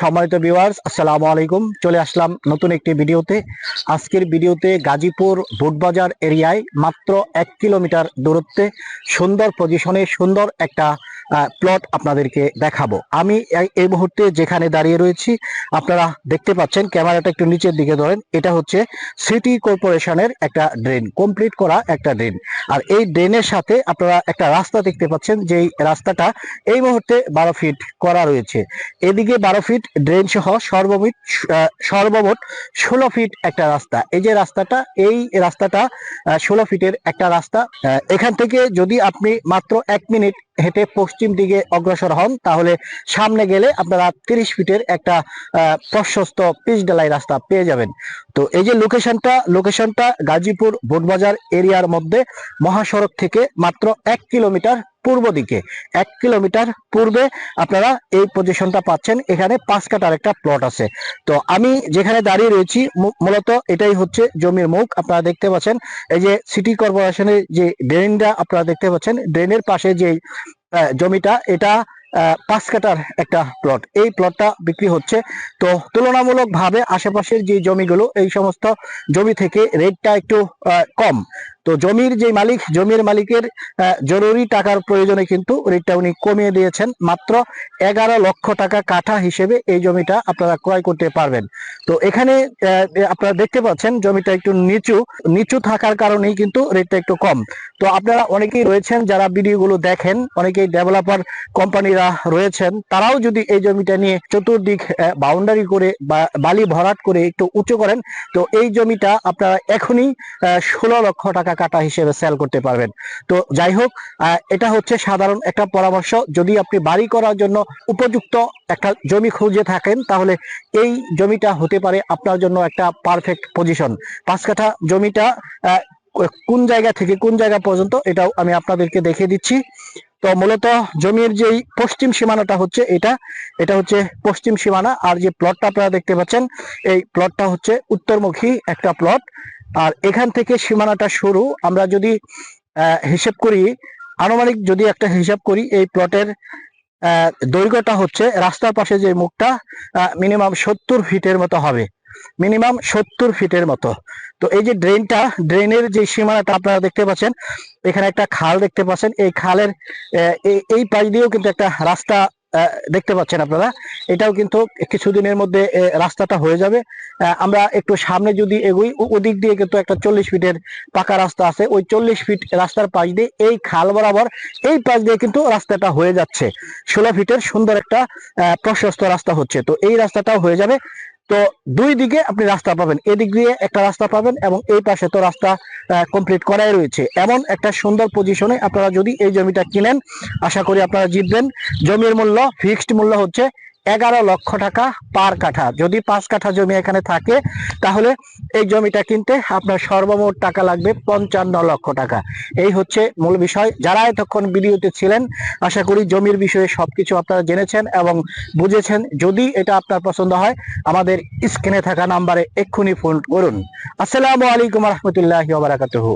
সম্মানিত ভিউয়ার্স আসসালামু আলাইকুম। চলে আসলাম নতুন একটি ভিডিওতে। আজকের ভিডিওতে গাজীপুর বুটবাজার এরিয়ায় মাত্র এক কিলোমিটার দূরত্বে সুন্দর পজিশনে সুন্দর একটা প্লট আপনাদেরকে দেখাবো। আমি এই- মুহূর্তে যেখানে দাঁড়িয়ে রয়েছি, আপনারা দেখতে পাচ্ছেন, ক্যামেরাটা একটু নিচের দিকে ধরেন, এটা হচ্ছে সিটি কর্পোরেশনের একটা ড্রেন কমপ্লিট করা একটা ড্রেন। আর এই ড্রেনের সাথে আপনারা একটা রাস্তা দেখতে পাচ্ছেন, যেই রাস্তাটা এই মুহূর্তে বারো ফিট করা রয়েছে। এদিকে বারো ফিট ড্রেন সহ সর্বমিট সর্বমোট ষোলো ফিট একটা রাস্তা। এই যে রাস্তাটা, এই রাস্তাটা ষোলো ফিটের একটা রাস্তা। এখান থেকে যদি আপনি মাত্র এক মিনিট হেঁটে পশ্চিম দিকে অগ্রসর হন, তাহলে সামনে গেলে আপনারা তিরিশ ফিটের একটা প্রশস্ত পিচ ডালাই রাস্তা পেয়ে যাবেন। তো এই যে লোকেশনটা লোকেশনটা গাজীপুর বোটবাজার এরিয়ার মধ্যে মহাসড়ক থেকে মাত্র এক কিলোমিটার পূর্ব দিকে। এক কিলোমিটার পূর্বে আপনারা এই পজিশনটা পাচ্ছেন, এখানে পাঁচ কাটার একটা প্লট আছে। তো আমি যেখানে দাঁড়িয়ে রয়েছি মূলত এটাই হচ্ছে জমির মুখ। আপনারা দেখতে পাচ্ছেন, এই যে সিটি কর্পোরেশনের যে ড্রেনটা আপনারা দেখতে পাচ্ছেন ড্রেনের পাশে যে জমিটা এটা পাঁচ কাটার একটা প্লট এই প্লটটা বিক্রি হচ্ছে। তো তুলনামূলকভাবে আশেপাশের যে জমিগুলো, এই সমস্ত জমি থেকে রেটটা একটু কম। তো জমির যে মালিক, জমির মালিকের জরুরি টাকার প্রয়োজনে কিন্তু রেটটা উনি কমিয়ে দিয়েছেন। মাত্র এগারো লক্ষ টাকা কাঠা হিসেবে এই জমিটা আপনারা ক্রয় করতে পারবেন। তো এখানে আপনারা দেখতে পাচ্ছেন জমিটা একটু নিচু নিচু থাকার কারণেই কিন্তু রেটটা একটু কম। তো আপনারা অনেকেই রয়েছেন যারা ভিডিওগুলো দেখেন, অনেকেই ডেভেলপার কোম্পানিরা রয়েছেন, তারাও যদি এই জমিটা নিয়ে চতুর্দিক বাউন্ডারি করে বা বালি ভরাট করে একটু উঁচু করেন, তো এই জমিটা আপনারা এখনই ষোলো লক্ষ টাকা কাটা হিসেবে সেল করতে পারবেন। তো যাই হোক এটা হচ্ছে সাধারণ একটা পরামর্শ। যদি আপনি বাড়ি করার জন্য উপযুক্ত একটা জমি খুঁজে থাকেন, তাহলে এই জমিটা হতে পারে আপনার জন্য একটা পারফেক্ট পজিশন পাঁচ কাঠা জমিটা কোন জায়গা থেকে কোন জায়গা পর্যন্ত, এটাও আমি আপনাদেরকে দেখিয়ে দিচ্ছি। তো মূলত জমির যেই পশ্চিম সীমানাটা হচ্ছে এটা এটা হচ্ছে পশ্চিম সীমানা। আর যে প্লটটা আপনারা দেখতে পাচ্ছেন, এই প্লটটা হচ্ছে উত্তরমুখী একটা প্লট আর এখান থেকে সীমানাটা শুরু আমরা যদি হিসেব করি, আনুমানিক যদি একটা হিসাব করি, এই প্লটের দৈর্ঘ্যটা হচ্ছে রাস্তার পাশে যে মুখটা মিনিমাম সত্তর ফিটের মতো হবে। মিনিমাম সত্তর ফিটের মতো। তো এই যে ড্রেনটা ড্রেনের যে সীমানাটা আপনারা দেখতে পাচ্ছেন, এখানে একটা খাল দেখতে পাচ্ছেন। এই খালের এই- পাশ দিয়েও কিন্তু একটা রাস্তা দেখতে পাচ্ছেন আপনারা। এটাও কিন্তু কিছুদিনের মধ্যে রাস্তাটা হয়ে যাবে। আমরা একটু সামনে যদি এগোই ওদিক দিয়ে কিন্তু একটা চল্লিশ ফিটের পাকা রাস্তা আছে। ওই চল্লিশ ফিট রাস্তার পাশ দিয়ে, এই খাল বরাবর, এই পাশ দিয়ে কিন্তু রাস্তাটা হয়ে যাচ্ছে। ষোলো ফিটের সুন্দর একটা প্রশস্ত রাস্তা হচ্ছে। তো এই রাস্তাটাও হয়ে যাবে। তো দুই দিকে আপনি রাস্তা পাবেন, এদিক দিয়ে একটা রাস্তা পাবেন এবং এই পাশে তো রাস্তা কমপ্লিট করাই রয়েছে। এমন একটা সুন্দর পজিশনে আপনারা যদি এই জমিটা কিনেন, আশা করি আপনারা জিতবেন। জমির মূল্য ফিক্সড মূল্য হচ্ছে এগারো লক্ষ টাকা পার কাঠা। যদি পাঁচ কাঠা জমি এখানে থাকে, তাহলে এই জমিটা কিনতে আপনার সর্বমোট টাকা লাগবে পঞ্চান্ন লক্ষ টাকা। এই হচ্ছে মূল বিষয়। যারা এতক্ষণ ভিডিওতে ছিলেন, আশা করি জমির বিষয়ে সবকিছু আপনারা জেনেছেন এবং বুঝেছেন। যদি এটা আপনার পছন্দ হয়, আমাদের স্ক্রিনে থাকা নাম্বারে এক্ষুনি ফোন করুন। আসসালামু আলাইকুম রহমতুল্লাহ বারাকাতুহু।